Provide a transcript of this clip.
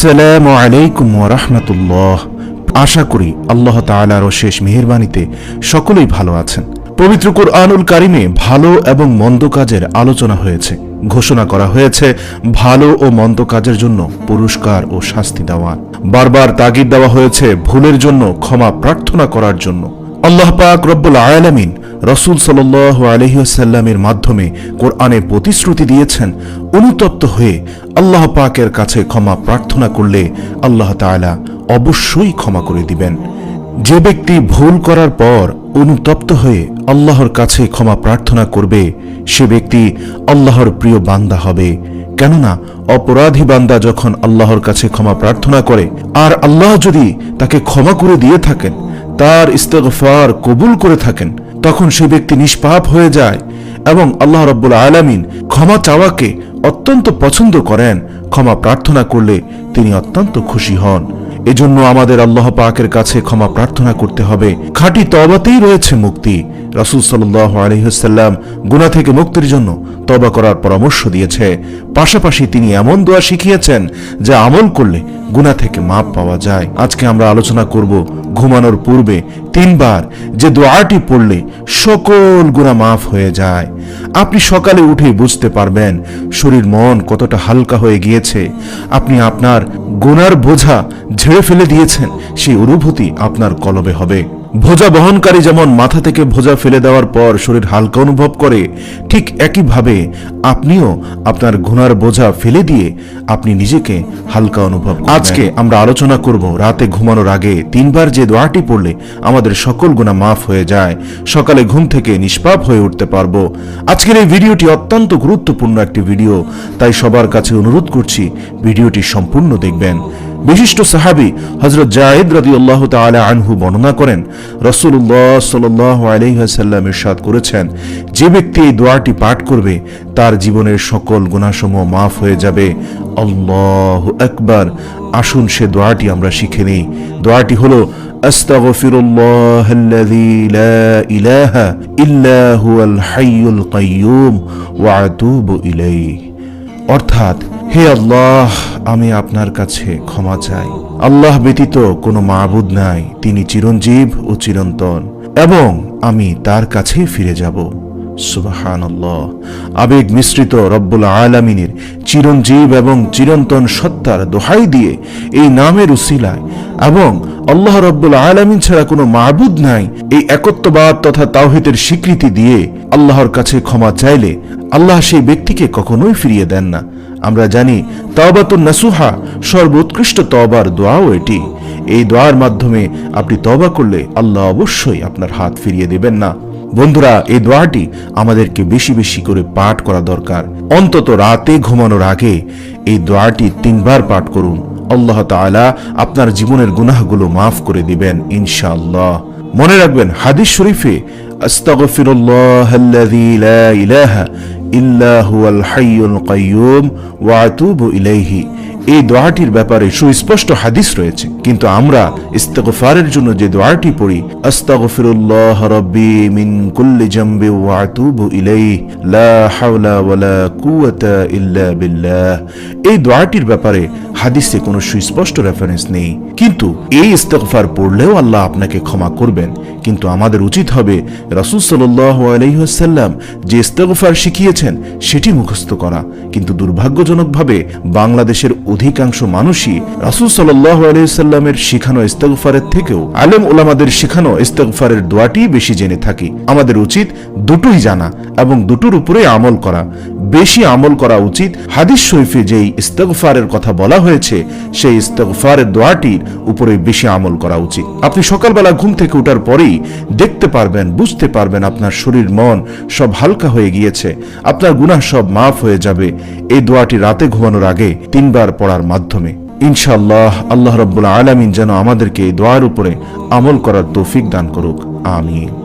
আসসালামু আলাইকুম ওরহমতুল্লাহ আশা করি আল্লাহ তাআলার শেষ মেহেরবানিতে সকলেই ভালো আছেন। পবিত্র কুরআনুল কারিমে ভালো এবং মন্দ কাজের আলোচনা হয়েছে। ঘোষণা করা হয়েছে, ভালো ও মন্দ কাজের জন্য পুরস্কার ও শাস্তি দেওয়া। বারবার তাগিদ দেওয়া হয়েছে, ভুলের জন্য ক্ষমা প্রার্থনা করার জন্য। আল্লাহ পাক রব্বুল আয়ালামিন রসুল সাল আলহিহাসাল্লামের মাধ্যমে কোরআনে প্রতিশ্রুতি দিয়েছেন, অনুতপ্ত হয়ে আল্লাহ পাকের কাছে ক্ষমা প্রার্থনা করলে আল্লাহ তাআলা অবশ্যই ক্ষমা করে দিবেন। যে ব্যক্তি ভুল করার পর অনুতপ্ত হয়ে আল্লাহর কাছে ক্ষমা প্রার্থনা করবে, সে ব্যক্তি আল্লাহর প্রিয় বান্দা হবে। কেননা অপরাধী বান্দা যখন আল্লাহর কাছে ক্ষমা প্রার্থনা করে, আর আল্লাহ যদি তাকে ক্ষমা করে দিয়ে থাকেন তার ইস্তেগফার কবুল করে থাকেন, তখন সে ব্যক্তি নিষ্পাপ হয়ে যায় এবং আল্লাহ রব্বুল আলামিন ক্ষমা চাওয়াকে অত্যন্ত পছন্দ করেন, ক্ষমা প্রার্থনা করলে তিনি অত্যন্ত খুশি হন। এজন্য আমাদের আল্লাহ পাকের কাছে ক্ষমা প্রার্থনা করতে হবে। খাঁটি তবাতেই রয়েছে মুক্তি। রাসুল সাল্লাহ গুণা থেকে মুক্তির জন্য তবা করার পরামর্শ দিয়েছে। পাশাপাশি তিনি এমন দোয়া শিখিয়েছেন যা আমল করলে গুণা থেকে মাপ পাওয়া যায়। আজকে আমরা আলোচনা করব ঘুমানোর পূর্বে তিনবার যে দোয়াটি পড়লে সকল গুণা মাফ হয়ে যায়। আপনি সকালে উঠে বুঝতে পারবেন শরীর মন কতটা হালকা হয়ে গিয়েছে। আপনি আপনার গোনার বোঝা ঝেড়ে ফেলে দিয়েছেন, সেই অনুভূতি আপনার কলবে হবে। ভোজা বহনকারী যেমন মাথা থেকে ভোজা ফেলে দেওয়ার পর শরীর হালকা অনুভব করে, ঠিক একইভাবে আপনিও আপনার গুনার বোঝা ফেলে দিয়ে আপনি নিজেকে হালকা অনুভব আজকে আমরা আলোচনা করব, রাতে ঘুমানোর আগে তিনবার যে দোয়াটি পড়লে আমাদের সকল গুণা মাফ হয়ে যায়, সকালে ঘুম থেকে নিষ্পাপ হয়ে উঠতে পারব। আজকের এই ভিডিওটি অত্যন্ত গুরুত্বপূর্ণ একটি ভিডিও, তাই সবার কাছে অনুরোধ করছি ভিডিওটি সম্পূর্ণ দেখবেন। বিশিষ্ট সাহাবি হজরত জায়েদ রাদি আল্লাহ তালা আনহু বর্ণনা করেন রসুল্লাহ সাল্লাহ আলহিহাসাল্লাম ইরশাদ করেছেন যে ব্যক্তি এই দোয়াটি পাঠ করবে তার জীবনের সকল গুণাসমূহ মাফ হয়ে যাবে আল্লাহ একবার আসুন সে দোয়াটি আমরা শিখে নিই দোয়াটি হলো أستغفر الله الذي لا إله إلا هو الحي القيوم وأتوب إليه অর্থাৎ হে আল্লাহ, আমি আপনার কাছে ক্ষমা চাই। আল্লাহ ব্যতীত কোনো মাবুদ নাই, তিনি চিরঞ্জীব ও চিরন্তন, এবং আমি তার কাছেই ফিরে যাব। সুবাহান আবেগ মিশ্রিত রব্বুল আলামিনের চিরঞ্জীব এবং চিরন্তন সত্তার দোহাই দিয়ে এই নামের উসিলায়, এবং আল্লাহ রব্বুল আলামিন ছাড়া কোনো মাবুদ নাই, এই একত্ববাদ তথা তাওহিতের স্বীকৃতি দিয়ে আল্লাহর কাছে ক্ষমা চাইলে আল্লাহ সেই ব্যক্তিকে কখনোই ফিরিয়ে দেন না। আমরা জানি তবাতুন নাসুহা সর্বোৎকৃষ্ট তবার দোয়াও এটি। এই দোয়ার মাধ্যমে আপনি তবা করলে আল্লাহ অবশ্যই আপনার হাত ফিরিয়ে দেবেন না। বন্ধুরা, এই দোয়াটি আমাদেরকে বেশি বেশি করে পাঠ করা দরকার। অন্তত রাতে ঘুমানোর আগে এই দোয়াটি তিনবার পাঠ করুন। আল্লাহ তাআলা আপনার জীবনের গুনাহগুলো মাফ করে দিবেন, ইনশাআল্লাহ। মনে রাখবেন, হাদিস শরীফে ইল্লা হুয়াল হাইয়ুল কাইয়ুম ওয়া আতুবু ইলাইহি এই দোয়াটির ব্যাপারে সুস্পষ্ট হাদিস রয়েছে। কিন্তু আমরা ইস্তেগফারের জন্য যে দোয়াটি পড়ি, আস্তাগফিরুল্লাহ মিন কুল্লি জামবি ওয়া আতুবু লা হাওলা ওয়ালা কুওয়াতা ইল্লা বিল্লাহ। এই দোয়াটির ব্যাপারে হাদিসে কোনো সুস্পষ্ট রেফারেন্স নেই। কিন্তু এই ইস্তেগফার পড়লেও আল্লাহ আপনাকে ক্ষমা করবেন। কিন্তু আমাদের উচিত হবে রাসূল সাল্লাল্লাহু আলাইহি ওয়াসাল্লাম যে ইস্তেগফার শিখিয়েছেন, সেটি মুখস্থ করা। কিন্তু দুর্ভাগ্যজনকভাবে বাংলাদেশের অধিকাংশ মানুষই রাসূল সাল্লামের শিখানো ইস্তেগফারের থেকেও আলেম ওলামাদের শিখানো ইস্তেগফারের দোয়াটি বেশি জেনে থাকি। আমাদের উচিত দুটোই জানা এবং দুটোর উপরে আমল করা। বেশি আমল করা উচিত হাদিস শরীফে যেই ইস্তেগফারের কথা বলা হয়েছে, সেই ইস্তেগফারের দোয়াটির উপরে বেশি আমল করা উচিত। আপনি সকালবেলা ঘুম থেকে ওঠার পরেই দেখতে পারবেন, বুঝতে পারবেন আপনার শরীর, মন সব হালকা হয়ে গিয়েছে। আপনার গুনাহ সব মাফ হয়ে যাবে। এই দোয়াটি রাতে ঘুমানোর আগে তিনবার পড়ার মাধ্যমে। ইনশাআল্লাহ আল্লাহ রব্বুল আলমিন যেন আমাদেরকে এই দোয়ার উপরে আমল করার তৌফিক দান করুক। আমিন।